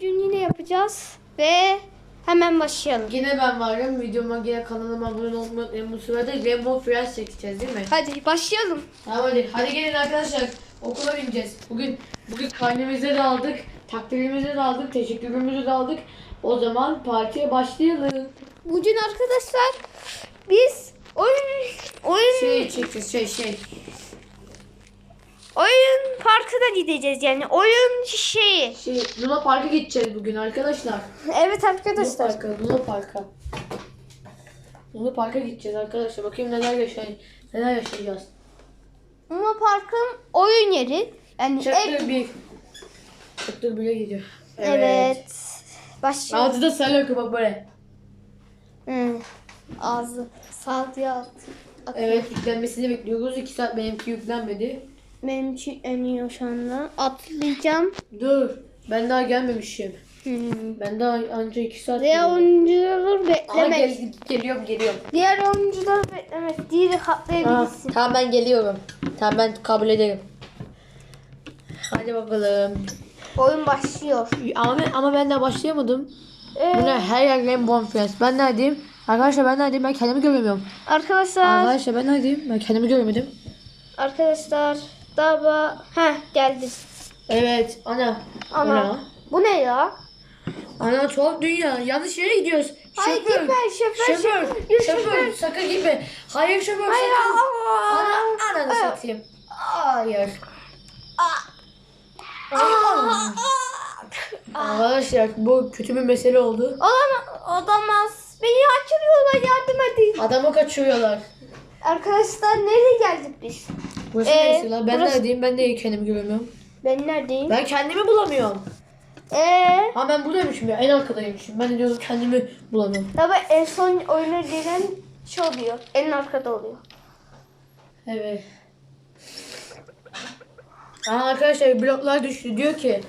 bugün yine yapacağız ve hemen başlayalım. Yine ben varım. Videoma yine kanalıma abone olmayı unutmayın. Bu sırada Rainbow Friends çekeceğiz değil mi? Hadi başlayalım. Tamam hadi. Hadi gelin arkadaşlar. Okula bineceğiz. Bugün bugün karnemizi de aldık. Takdirimizi de aldık. Teşekkürümüzü de aldık. O zaman partiye başlayalım. Bugün arkadaşlar biz oyun oyun Şey çekeceğiz şey şey. Oyun parkına gideceğiz yani oyun şeyi. Şey Luna Park'a gideceğiz bugün arkadaşlar. Evet Luna arkadaşlar. Park'a, Luna Park'a. Luna Park'a gideceğiz arkadaşlar. Bakayım neler yaşay neler yaşayacağız. Luna Park'ın oyun yeri. Yani ev. Chapter 1. Chapter 1'e gidiyor. Evet. Başlayalım. Ağzı da oku bak böyle. Hı. Ağzı sağ diye at. Evet yüklenmesini bekliyoruz. 2 saat benimki yüklenmedi. Benim için eniyor şu anda. Atlayacağım. Dur. Ben daha gelmemişim. Hmm. Ben daha anca 2 saat Diğer geliyorum. oyuncuları Ama beklemek. gel, geliyorum geliyorum. Diğer oyuncuları beklemek. Diğeri atlayabilirsin. tamam ben geliyorum. Tamam ben kabul ederim. Hadi bakalım. Oyun başlıyor. Ama, ama ben daha başlayamadım. Ee, Bu ne? Her yer Rainbow Friends. Ben neredeyim? Arkadaşlar ben neredeyim? Ben kendimi göremiyorum. arkadaşlar. Arkadaşlar ben neredeyim? Ben kendimi göremedim. Arkadaşlar. Daba. Heh geldi. Evet. Ana. Ana. Ana. Bu ne ya? Ana tuhaf dünya. Yanlış yere gidiyoruz. Hayır Şoför. gitme şoför. Şoför. Yürü, Şoför. Sakın gitme. Hayır şoför. Hayır. sakın. aa. Ana, ananı Aa. satayım. Hayır. Arkadaşlar bu kötü bir mesele oldu. Olamaz. Olamaz. Beni kaçırıyorlar yardım edin. Adamı kaçırıyorlar. Arkadaşlar nereye geldik biz? Burası Ee, neresi lan? Ben burası- neredeyim? Ben de kendimi göremiyorum. Ben neredeyim? Ben kendimi bulamıyorum. Eee? Ha ben buradaymışım ya. En arkadaymışım. Ben de diyorum kendimi bulamıyorum. Tabi en son oyuna giren şey oluyor. En arkada oluyor. Evet. Aa, arkadaşlar bloklar düştü. Diyor ki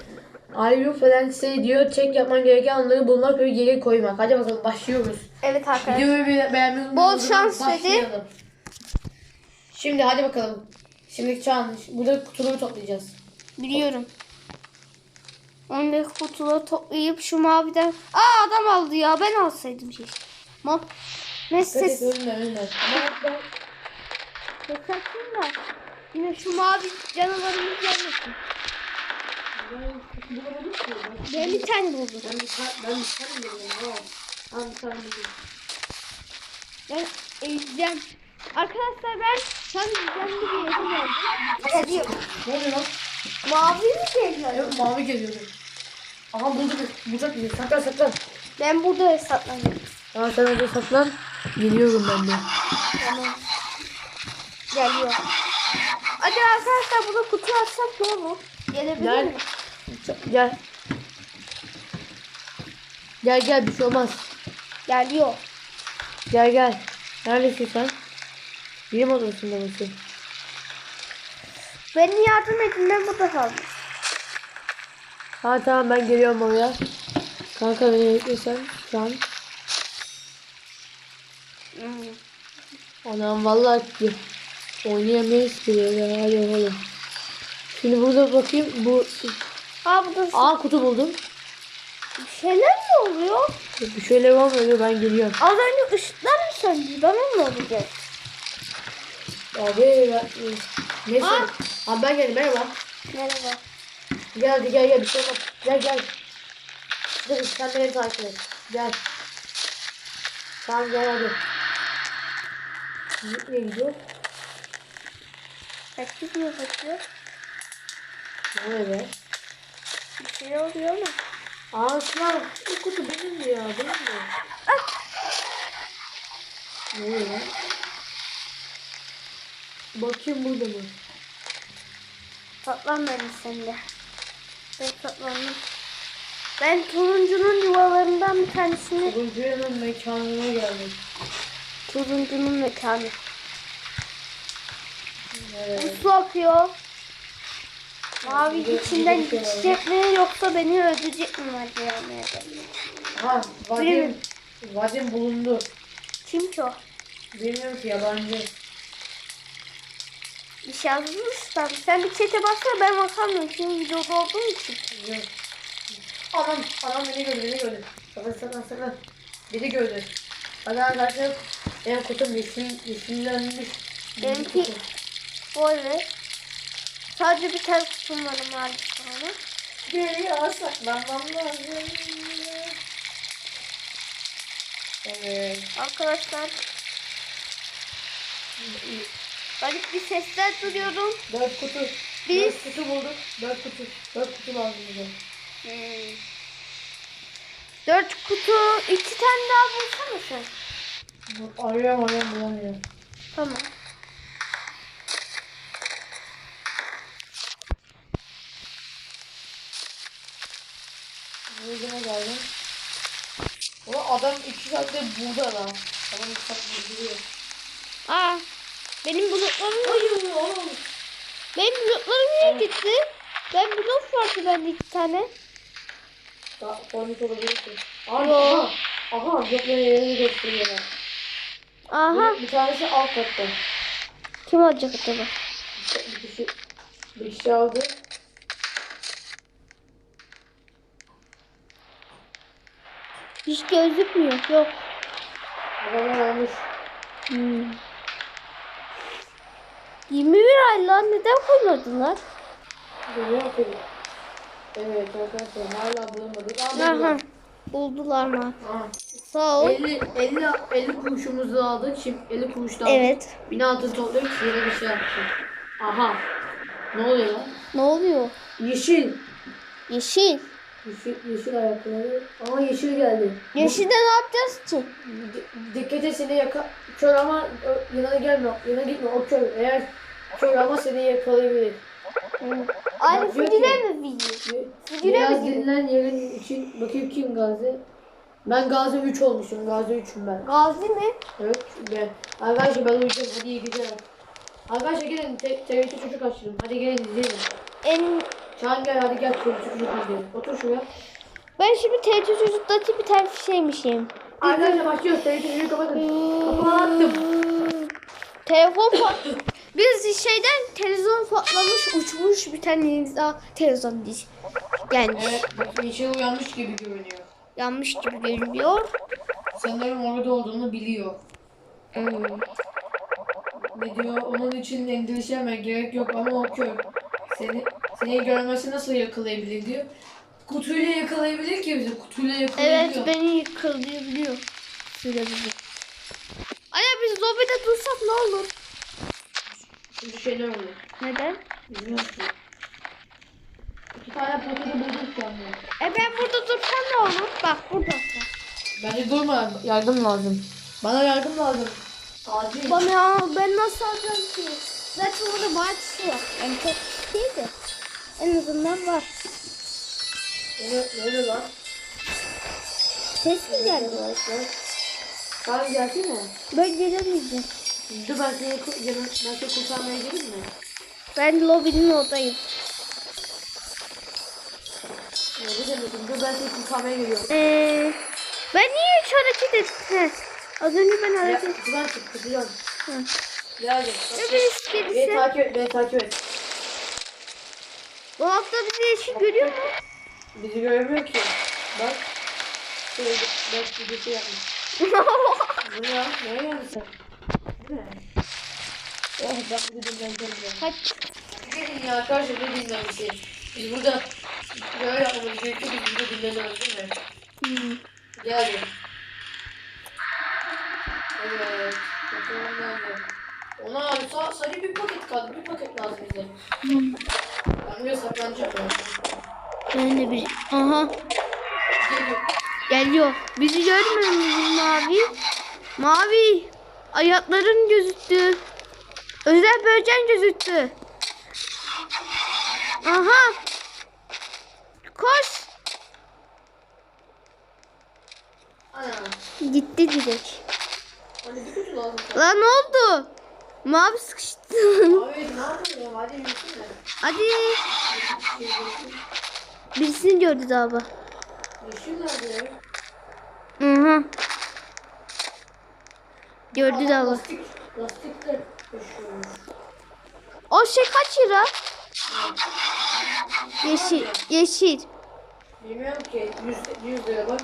Ayrılık falan şey diyor. Tek yapman gereken anları bulmak ve geri koymak. Hadi bakalım başlıyoruz. Evet arkadaşlar. Videoyu be- beğenmeyi Bol unutmayın. şans dedi. Başlayalım. Şimdi hadi bakalım. Şimdi Çağan burada kutuları toplayacağız. Biliyorum. Ondaki kutuları toplayıp şu maviden... Aa adam aldı ya ben alsaydım şey. Ma ne Ses. ses? Önünden önünden. Ama ben Sesatın da. Yine şu mavi canavarımız gelmesin. Ben bir tane buldum. Ben bir tane ben bir tane buldum. Tamam bir tane buldum. Ben eğileceğim. Arkadaşlar ben tam düzenli bir yere geldim. Geliyorum. Ne oluyor lan? Mavi mi geliyor? Evet mavi geliyordu. Aha bulduk. Bulacak bizi. Saklan saklan. Ben burada hesaplanıyorum. Aa sen orada saklan. Geliyorum ben de. Tamam. Geliyor. Hadi arkadaşlar burada kutu açsak ne olur? Gelebilir Gel. mi? Gel. Gel gel bir şey olmaz. Geliyor. Gel gel. Neredesin sen? Bilim odasında mısın? Beni yardım edin ben burada kaldım. Ha tamam ben geliyorum oraya. Kanka beni beklesen şu an. Hmm. Anam vallahi ki oynayamayız ki böyle. Hadi oğlum. Şimdi burada bakayım bu Ha burada Aa kutu buldum. bir şeyler mi oluyor? Bir şeyler olmuyor ben geliyorum. Az önce ışıklar mı söndü? Bana mı olacak? Abi neyse. Aa. Abi ben geldim merhaba. Merhaba. Gel hadi gel gel bir şey olmaz. Gel gel. Dur sen beni takip et. Gel. Tamam gel hadi. Nereye gidiyor? Kaçtık mı kaçıyor? Ne oluyor? Bir şey oluyor ama. Aa sınav. Bu kutu benim ya? Benim mi? Ne oluyor? Bakayım burada mı? Beni sende. Ben saklandım. Ben turuncunun yuvalarından bir tanesini Turuncu'nun mekanına geldik. turuncunun mekanı. Evet. Bu su akıyor. Mavi içinden geçecek mi yoksa beni öldürecek mi acaba? Ha, Vadim, Vadim bulundu. Kim ki o? Bilmiyorum ki yabancı. Bir şey yazmış da sen bir çete baksana ben basamıyorum çünkü videoda olduğum için. Yok. Anam, anam beni gördü, beni gördü. Sakın sakın sakın. Beni gördü. Hadi arkadaşlar benim kutum yeşil, yeşillenmiş. Benimki böyle. Sadece bir tane kutum var mavi tane. Geliyor saklanmam lazım. Evet. Arkadaşlar garip bir sesler duyuyorum. Dört kutu. Biz- Dört kutu bulduk. Dört kutu. Dört kutu lazım bize. Hmm. Dört kutu, iki tane daha bulsana sen. Arıyorum arıyorum bulamıyorum. Tamam. Buldum geldim. Ulan adam iki saatte burada lan. Adam iki saatte duruyor. Aa, benim bulutlarım Hayır oğlum. benim bulutlarım niye gitti? Ben bulut vardı bende iki tane. Daha format olabilirsin. Abi aha. Aha yerini. Aha, Bir, bir tanesi alt katta. kim alacak acaba? Bir kişi, bir kişi aldı. Hiç gözükmüyor. Yok. Adamlar almış. Hmm. 21 ay lan neden koymadılar? Görüyor ki. Evet arkadaşlar hala bulamadık. Aha. buldular. Mı? Aha. Sağ ol. 50, 50, 50 kuruşumuzu aldık. Şimdi 50 kuruş da aldık. Evet. Bin altın toplayıp yine bir şey yaptık. Aha. Ne oluyor lan? Ne oluyor? Yeşil. Yeşil. Yeşil, yeşil ayakları. Aa yeşil geldi. Yeşilde ne yapacağız ki? D- dikkat et seni yaka... Kör ama ö, yanına gelme. Yanına gitme o kör. Eğer kör ama seni yakalayabilir. Fidile ki- mi video? Bir- Fidile Biraz mi dinlen yerin için. Bakayım kim Gazi? Ben Gazi 3 olmuşum. Gazi 3'üm ben. Gazi mi? Evet. Ben. Arkadaşlar ben uyuyacağım. Hadi iyi geceler. Arkadaşlar gelin te- TRT çocuk açtım. Hadi gelin izleyelim. En... Çağan gel hadi gel çocuk çocuk izleyelim. Otur şuraya. Ben şimdi TRT çocuktaki bir tane şeymişim. Arkadaşlar başlıyoruz. TRT çocuğu kapatın. Kapıları attım. Telefon pat... Biz şeyden televizyon patlamış uçmuş bir tane daha televizyon diş. Gelmiş. Evet. Bak yeşil uyanmış gibi görünüyor. Yanmış gibi görünüyor. Sanırım orada olduğunu biliyor. Hmm. Ne diyor? Onun için endişelenme gerek yok ama o kör. Seni, seni görmesi nasıl yakalayabilir diyor. Kutuyla yakalayabilir ki bizi. Kutuyla yakalayabiliyor. Evet beni yıkılabiliyor. Şöyle bizi. Aya biz lobide dursak ne olur? Şimdi şey ne oluyor? Neden? Bilmiyorum ki. İki tane potada bulduk anda. E ben burada dursam ne olur? Bak burada. Bence durma. Yardım lazım. Bana yardım lazım. Acil. Bana ya ben nasıl alacağım ki? Zaten orada bahçesi var. Yani çok değil de. En azından var. Ne, ne oluyor lan? Ses mi geldi? Arkadaşlar. Sen gelsene. Ben gelemeyeceğim. Dur ben seni, ku- yanı- ben seni kurtarmaya geleyim mi? Ben lobinin oradayım. Ne demedim. Dur ben seni kurtarmaya geliyorum. Ee, ben niye hiç hareket ettim? Az önce ben hareket kutudan çık, kutudan. Hı. Geldim. Ne Beni takip et, beni takip et. Bu hafta bizi yeşil görüyor mu? Bizi göremiyor ki. Bak. Şöyle bak bir şey yapmış. Bu ne ya? Nereye geldin ne? Oh ben de dinleneceğim ya. Kaç. Gelin ya arkadaşlar ne dinlenmesi? Biz burada böyle yapmamız gerekiyor. Biz burada dinleniyoruz değil mi? Hmm. Geldim. Evet. Bakalım nerede? Ona abi sa sadece bir paket kaldı. Bir paket lazım bize. Ben buraya saklanacağım. Ben de bir... Aha. Geliyor. Geliyor. Bizi görmüyor musun mavi? Mavi. Ayakların gözüktü. Özel böcek gözüktü. Aha. Koş. Ana. Gitti direkt. Lan ne oldu? Mavi sıkıştı. Abi ne? Hadi yürüsene. Hadi. Birisini gördü galiba. Yeşil nerede? Hı hı. Gördü lastikler yaşıyormuş. O şey kaç lira? Yeşil. Yeşil. Bilmiyorum ki 100, 100 lira bak.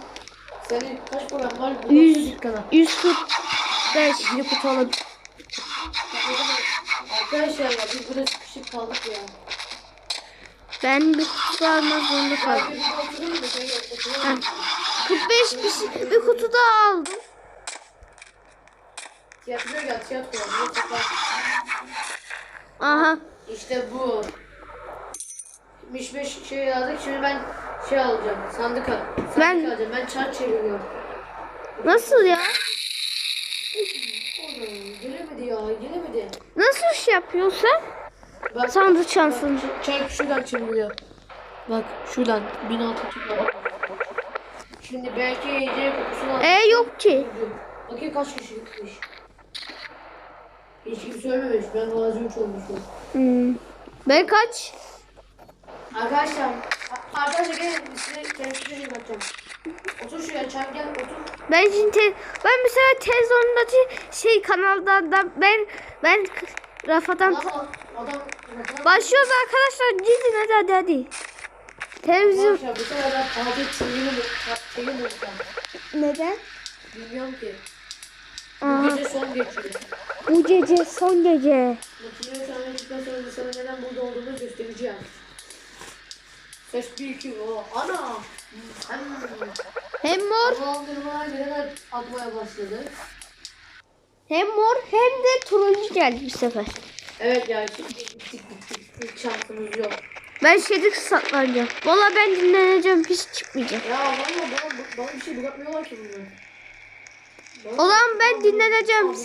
Senin kaç paran var? Bu Yüz. nasıl dükkana? 145. Bir kutu alalım. Arkadaşlar ya biz burada sıkışıp kaldık ya. Ben bir kutu almak zorunda kaldım. Abi bir oturayım mı? Şey, oturayım Ha. mı? 45 bir, şey- bir kutu daha aldım. Tiyatroya. Bunu topla. Aha. İşte bu. Mişmiş şey aldık. Şimdi ben şey alacağım. Sandık al. Sandık Ben- alacağım. Ben çark çeviriyorum. Nasıl ya? Gelemedi ya. Gelemedi. Nasıl iş yapıyorsun? Bak. Sandık şansın. Çark şuradan çeviriyor. Bak şuradan. 1600 tutma. Şimdi belki yiyecek kokusunu al. E yok ki. Bakayım kaç kişi gitmiş. Hiç kimse ölmemiş. Ben gazi 3 olmuşum. Hmm. Ben kaç? Arkadaşlar, arkadaşlar gelin size kendinize bakacağım. Otur şuraya çay gel otur. Ben şimdi te- ben mesela televizyondaki şey kanaldan da ben ben Rafadan Adam adam adam. başlıyoruz arkadaşlar gidin hadi hadi hadi. Televizyon Arkadaşlar bu sefer ben neden? Bilmiyorum ki. Bu Aa, gece son geçiyor. bu gece son gece. Makineyi tanıdıktan sonra da sana neden burada olduğunu göstereceğim. Ses 1 2 o ana. Hem Hem mor Havalandırmalar neler atmaya başladı. hem mor hem de turuncu geldi bu sefer. Evet ya şimdi bittik bittik. Hiç şansımız yok. Ben şeyde saklanacağım. Valla ben dinleneceğim hiç çıkmayacağım. Ya valla bana, bana bir şey bırakmıyorlar ki bunlar. Bana- O zaman ben dinleneceğim.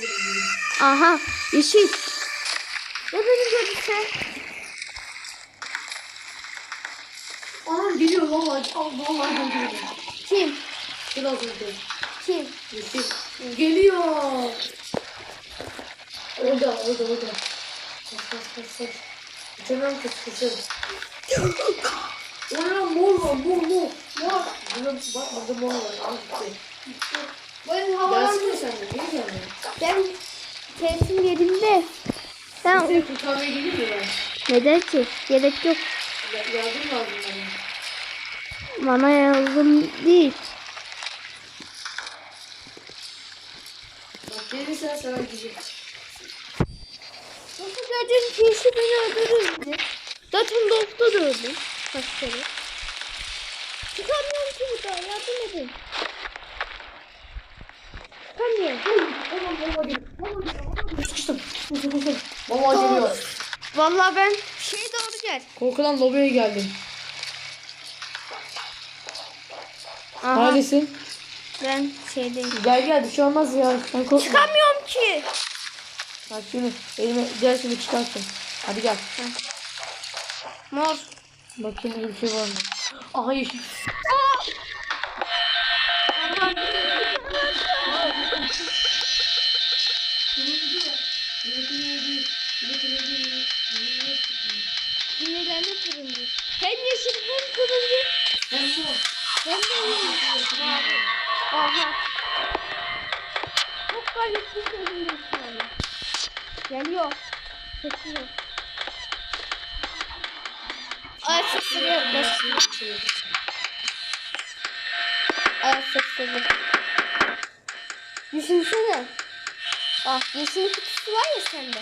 Aha yeşil. Ya beni görürse? Anam geliyor valla. Al valla geliyor. Kim? Biraz önce. Kim? Yeşil. Geliyor. Orada orada orada. Kaç kaç kaç kaç. Uçamam ki sıkışır. Orada mor var mor mor. Mor. Bak burada mor var. Al gitti. Ben havalan... Gelsene sen de. Gel gel. Ben teslim yerimde. Ben Sen kurtarmaya gelir mi neden ki? Gerek yok. Ya- Yardım lazım bana. Bana yazdım değil. Bak gelirsen sana gidecek. Nasıl gördün ki işi beni öldürürdü. Zaten doktor. Kaç kere. Çıkamıyorum ki burada. Yardım edin. Gel. Sıkıştım. Baba geliyor. Vallahi ben şey doğru gel. Korkudan lobiye geldim. Aha. Neredesin? Ben şeydeyim. Gel gel bir şey olmaz ya. Sen korkma. Çıkamıyorum ki. Bak şunu elime gel şunu çıkarsın. Hadi gel. Mor. Bakayım bir şey var mı? Aha yeşil. Sinirlerine Hem yeşil hem turuncu. Hem bu. Hem de. Mavi. Aha. Çok garip bir görünüyor şu anda. Geliyor. Ayak sesleri yaklaştı. Ayak sesleri. Düşünsene. Bak yeşil kutusu var ya sende.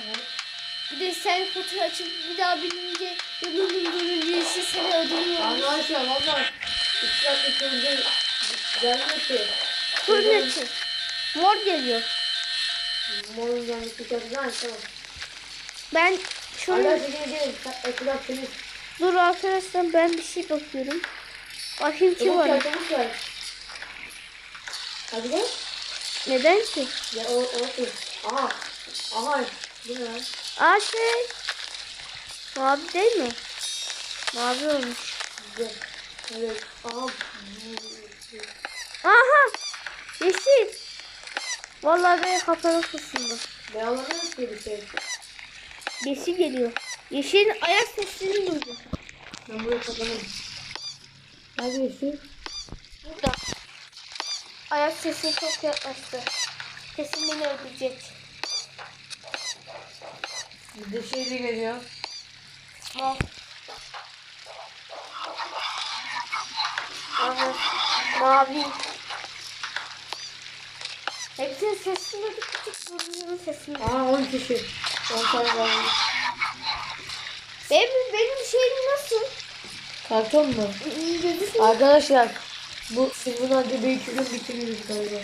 Bir de sen kutuyu açıp bir daha binince yeşil seni öldürüyor. Arkadaşlar valla kırmızı gelmiyor ki. Turuncu. Mor geliyor. Morun çok güzel. Tamam. Ben şunu... Gelin gelin. Ekran temiz. Dur arkadaşlar ben bir şey bakıyorum. Bakayım Çabuk var. çabuk gel. Hadi gel. Neden ki? Gel o otur. Aha. Aha. Bu ne? Aa şey. Mavi değil mi? Mavi olmuş. Evet. Aha. Yeşil. Vallahi ben kafanı fısıldım. Ben anlamıyorum ki bir şey. Yeşil geliyor. Yeşilin ayak sesini duydum. Ben buraya kapanırım. Hadi yeşil. Burada. Ayak sesi çok yaklaştı. Kesin beni öldürecek. Bir de şey de geliyor. Mor. Aha. Mavi. Hepsinin sesini duyduk. Küçük sorunun sesini. Aa 10 kişi. 10 tane var. Benim, benim şeyim nasıl? Karton mu? İyi gözüküyor. Arkadaşlar bu siz bunu hadi bir iki gün bitiririz galiba.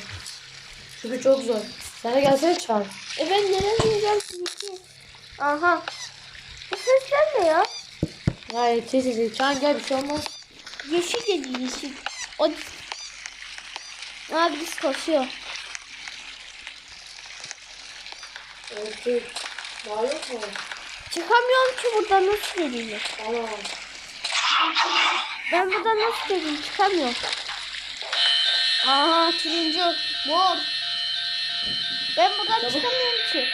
Çünkü çok zor. De gelsene çağır. E ben nereden yiyeceğim ki? Aha. Bu sesler ne ya? Hayır ses sesi. Çağır gel bir şey olmaz. Yeşil dedi yeşil. O... Aa birisi koşuyor. Evet. Daha yok mu? Çıkamıyorum ki buradan nasıl geleyim? Tamam. Ben buradan nasıl geleyim? Çıkamıyorum. Aha turuncu. Mor. Ben buradan Çabuk. çıkamıyorum ki.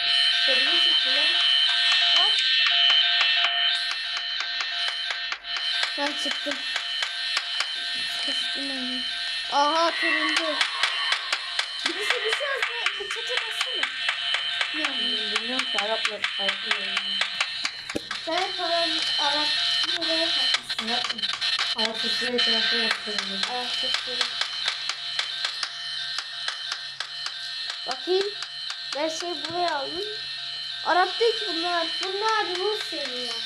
Çabuk Ben çıktım. Sıkıştım onu. Aha turuncu. Birisi bir şey yazdı. Bu çete bassana. Ne oluyor? Bilmiyorum ki Araplar. Araplar. Sen falan Arap nereye katmışsın? Arap sesleri yetenekli yapıyorum. Arap sesleri. Bakayım. Ben şey buraya aldım. Arap değil ki bunlar. Bunlar Rus yazıyorlar.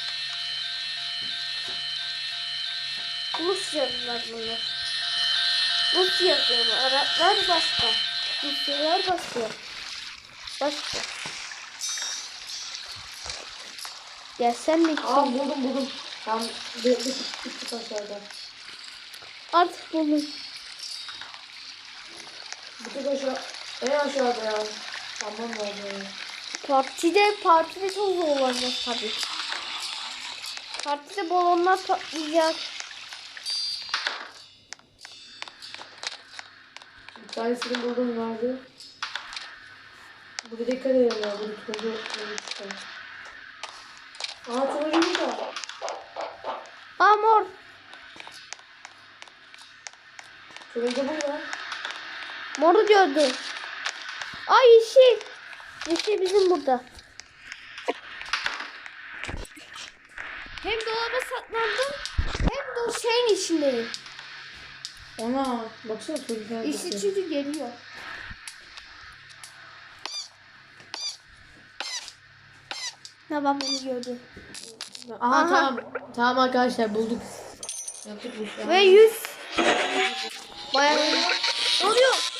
Rus yazıyorlar bunlar. Rus yazıyorlar. Araplar başka. Rusyalar başka. Başka. Gelsen mi? Aa buldum buldum. Tam bir bir aşağıda. Artık buldum. Tık aşağı. En aşağıda ya. Aman Allah'ım. Partide, partide çok zor olacak tabii. Partide balonlar patlayacak. Tanesini buldum vardı. Bu bir dikkat edelim ya. Bu turuncu çıkar. Aa turuncu burada. Aa mor. Turuncu burada. Moru gördüm. Aa yeşil. Yeşil bizim burada. Hem dolaba saklandım hem de o şeyin içindeyim. Ana baksana turuncu. İşte çünkü geliyor. Ben bunu gördüm. Aha, Aha. tamam. Tamam arkadaşlar bulduk. Yaptık bu işi. Ve yüz. Bayağı Ne oluyor?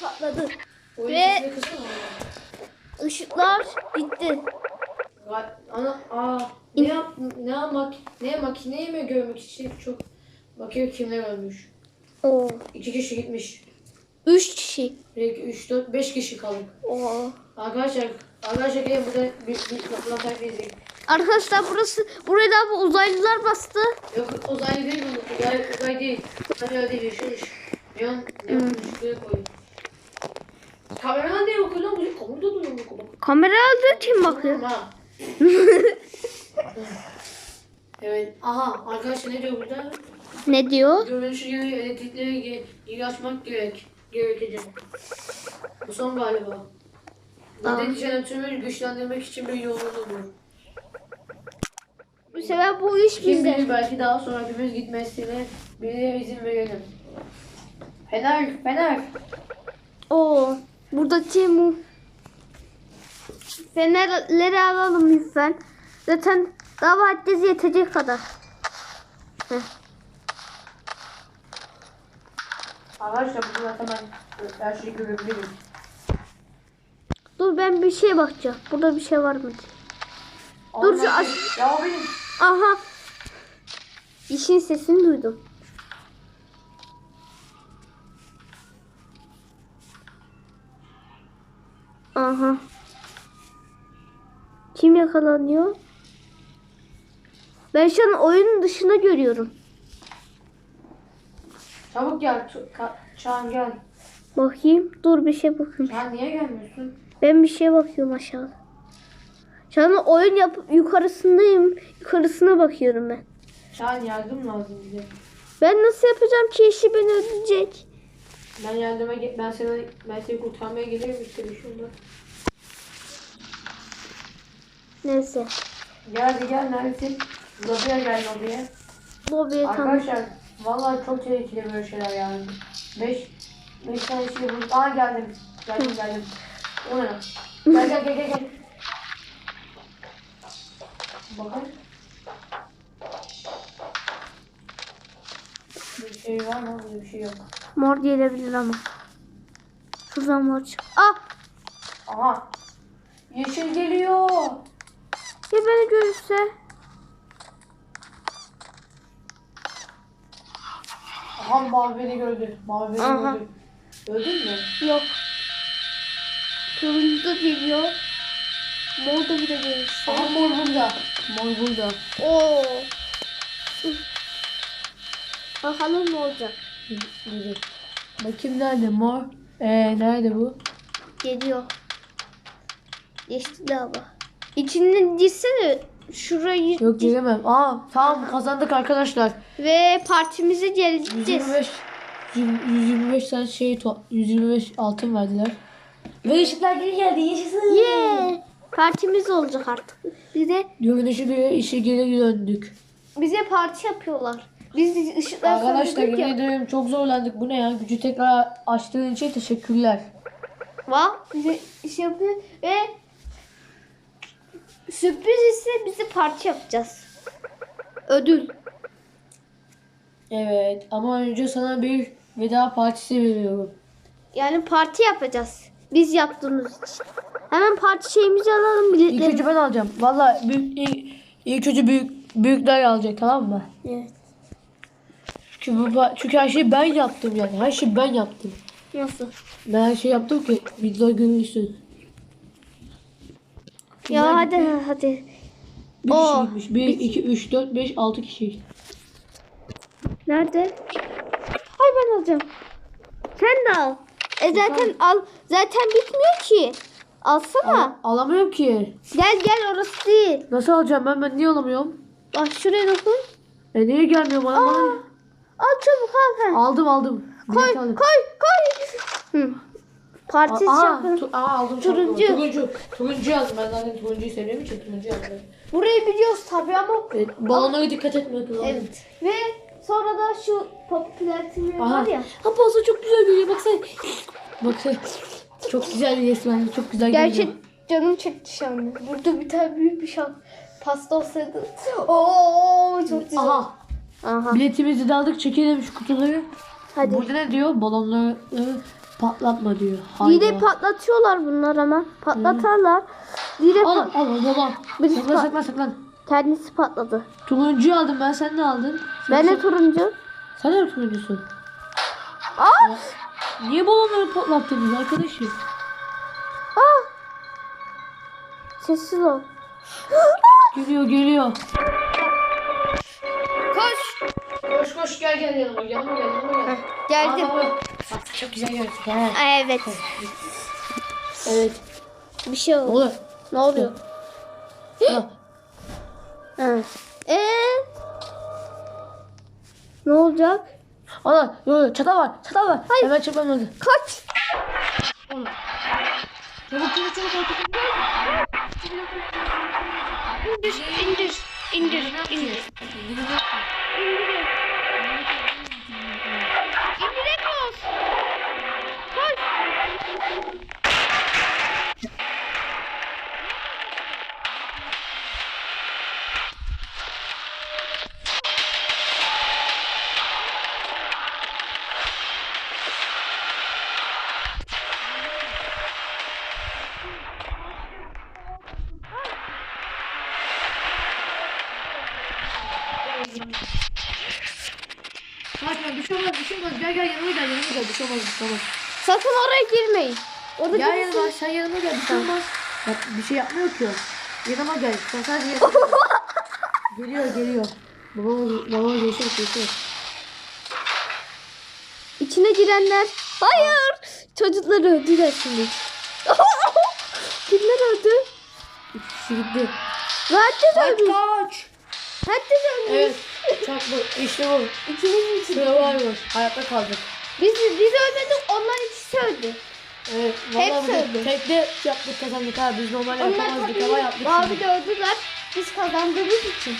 Patladı. Ve-. Işıklar gitti. Vay, Ana aa ne yap ne yapmak ne makineyi mi görmek için çok bakıyor kimler ölmüş. Oo. İki kişi gitmiş. Üç kişi. 1, 2, 3, 4, 5 kişi kaldık. Oo. Arkadaşlar, arkadaşlar gelin burada bir, bir yapılan takip. Arkadaşlar burası buraya da uzaylılar bastı. Yok uzaylı değil bu. Uzay, uzay değil. Uzay öyle değil. Yaşamış. Neon, neon ışıkları koyun. Kameraman diye bakıyor lan. Bu kamera da duruyor bu. Kamera aldı kim bakıyor? Ha. evet. Aha arkadaşlar ne diyor burada? Ne diyor? Görünüşü gibi elektrikleri ge- geri açmak gerek. Gerekecek. Bu son galiba. Neden jeneratörü güçlendirmek için bir yolunu bu. Bu sefer bu iş Kim bizde. belki daha sonra hepimiz gitmesine birine izin verelim. Fener, Fener. Oo. Buradaki mu fenerleri alalım lütfen. Zaten daha maddesi yetecek kadar. Heh. Arkadaşlar bunu zaten ben her şeyi görebilirim. Dur ben bir şeye bakacağım. Burada bir şey var mı? diye. Dur, şu Onlar- aç- Ya benim. Aha. İşin sesini duydum. Aha. Kim yakalanıyor? Ben şu an oyunun dışında görüyorum. Çabuk gel. Tu- Ka- Çağan gel. Bakayım. Dur bir şey bakayım. Çağan niye gelmiyorsun? Ben bir şeye bakıyorum aşağıda. Şu an oyun yapıp yukarısındayım. Yukarısına bakıyorum ben. Çağan yardım lazım bize. Ben nasıl yapacağım ki eşi beni öldürecek? Ben yardıma ge- ben seni ben seni kurtarmaya gelirim işte bir şurada. Neyse. Gel hadi gel neredesin? Lobby'ye gel lobby'ye. Bobby'ye tam. Arkadaşlar vallahi çok tehlikeli böyle şeyler yani. 5 5 tane şey bu. Aa geldim. Geldim geldim. O ne? Gel gel gel gel gel. Bakın. Bir şey var mı? Bir şey yok. Mor gelebilir ama. Şuradan mor çık. Ah! Aha. Yeşil geliyor. Ya beni görürse? Aha mavi beni gördü. Mavi beni Aha. gördü. Öldün mü? Yok. Turuncu da geliyor. Mor da bir de gelirse. Aha mor burada. Mor burada. Oo. Bakalım ne olacak. Güzel. Bakayım nerede mor? Ee nerede bu? Geliyor. Geçti ama. İçinden girsene. Şurayı Yok giremem. Aa tamam kazandık arkadaşlar. ve partimize geleceğiz. 125 125 tane şey to- 125 altın verdiler. Ve ışıklar geri geldi. Yaşasın. Yeah. Partimiz olacak artık. Bize Güneşe göre işe geri döndük. bize parti yapıyorlar. Biz ışıklar Arkadaşlar yemin ederim çok zorlandık. Bu ne ya? Gücü tekrar açtığın için teşekkürler. Va bize iş yapıyor ve sürpriz ise bize parti yapacağız. Ödül. Evet ama önce sana bir veda partisi veriyorum. Yani parti yapacağız. Biz yaptığımız için. Hemen parti şeyimizi alalım İlk biletleri. önce ben alacağım. Valla büyük, ilk, ilk önce büyük, büyükler alacak tamam mı? Evet. Çünkü, bu, çünkü her şeyi ben yaptım yani. Her şeyi ben yaptım. Nasıl? Ben her şey yaptım ki videolar görünsün. Ya hadi hadi. Bir Oo. kişiymiş. 1, 2, 3, 4, 5, 6 kişi. Nerede? Hay ben alacağım. Sen de al. E zaten al. Zaten bitmiyor ki. Alsana. Alamıyorum ki. Gel gel orası değil. Nasıl alacağım ben? Ben niye alamıyorum? Bak şuraya dokun. E niye gelmiyor bana? Aa, bana? al çabuk al. Aldım aldım. Koy koy koy. Hı. Parti Aa, yapın. tu- aa, aldım. Turuncu. Turuncu. Turuncu yazdım. Ben zaten turuncuyu seviyorum için turuncu yazdım. Burayı biliyoruz tabii ama. Evet, balonlara dikkat etmek lazım. Evet. Ve sonra da şu popülertimi Aha. var ya. Ha pasta çok güzel geliyor baksana. Baksana. Çok güzel resmen. Çok güzel Gerçek geliyor. canım çekti şu an. Burada bir tane büyük bir şan pasta olsaydı. Oo çok güzel. Aha. Aha. Biletimizi de aldık. Çekelim şu kutuları. Hadi. Burada ne diyor? Balonları patlatma diyor. Hayda. Patlatıyorlar bunlar ama. Patlatarlar. Dile Al pat- al al balon. Birisi Saklan pat- saklan saklan. kendisi patladı. Turuncuyu aldım ben. Sen ne aldın? Sen, Ben de sen, turuncu. sen de mi turuncusun? Aa! Niye balonları patlattınız arkadaşım? Aa! Sessiz ol. Geliyor geliyor. Koş. Koş koş gel gel yanıma yanıma gel yanıma gel. Geldim. Aa, bak, çok güzel görüntü. Gel. Evet. Evet. Bir şey Ne oldu. oluyor? Ne oluyor? Evet. Ee? Ne olacak? Ana yok çatal var çatal var. Hayır. Hemen çabuk lazım. Kaç. Çabuk çabuk çabuk çabuk. İndir, indir, indir, indir. İndiremiyoruz. Kaçma bir şey olmaz bir şey olmaz. Gel gel yanıma gel yanıma gel bir şey olmaz bir şey olmaz. Sakın oraya girmeyin. Orada Gel yanıma sen yanıma gel bir şey olmaz. Bak bir şey yapmıyor ki o. Yanıma gel sen sadece yanıma gel. Geliyor geliyor. Baba baba geçiyor geçiyor. İçine girenler. Hayır. Çocukları öldüler şimdi. Kimler öldü? İki kişi gitti. Herkes Kaç öldü. kaç. Herkes öldü. Evet. Bu işte bu. İkimiz için. Survivor. Hayatta kaldık. Biz, biz ölmedik. Onlar ikisi öldü. Evet. Hepsi Vallahi bu tekte yaptık kazandık ha. Biz normal Onlar yapamazdık ama tabii yaptık mavi şimdi. de öldüler. Biz kazandığımız için.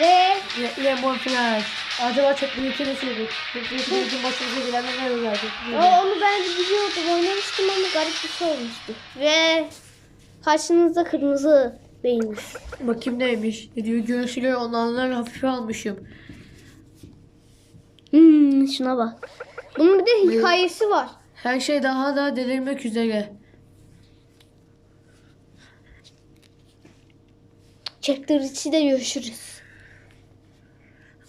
Ve Le- Lemon Flash. Acaba çok büyük ne söyledik? Çok büyük bir başımıza gelenler ne gelecek? Aa, onu ben de biliyordum. Oynamıştım ama garip bir şey olmuştu. Ve karşınızda kırmızı beyinmiş. Bakayım neymiş? Ne diyor? Göğsüyle olanları hafife almışım. Hmm, şuna bak. Bunun bir de hikayesi var. Her şey daha da delirmek üzere. Chapter 2'de görüşürüz.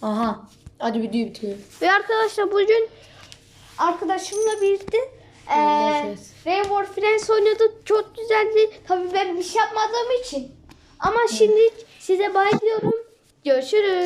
Aha. Hadi videoyu bitirelim. Ve arkadaşlar bugün arkadaşımla birlikte Nefes. Rainbow Friends oynadık. Çok güzeldi. Tabii ben bir şey yapmadığım için. Ama şimdi size bay diyorum. Görüşürüz.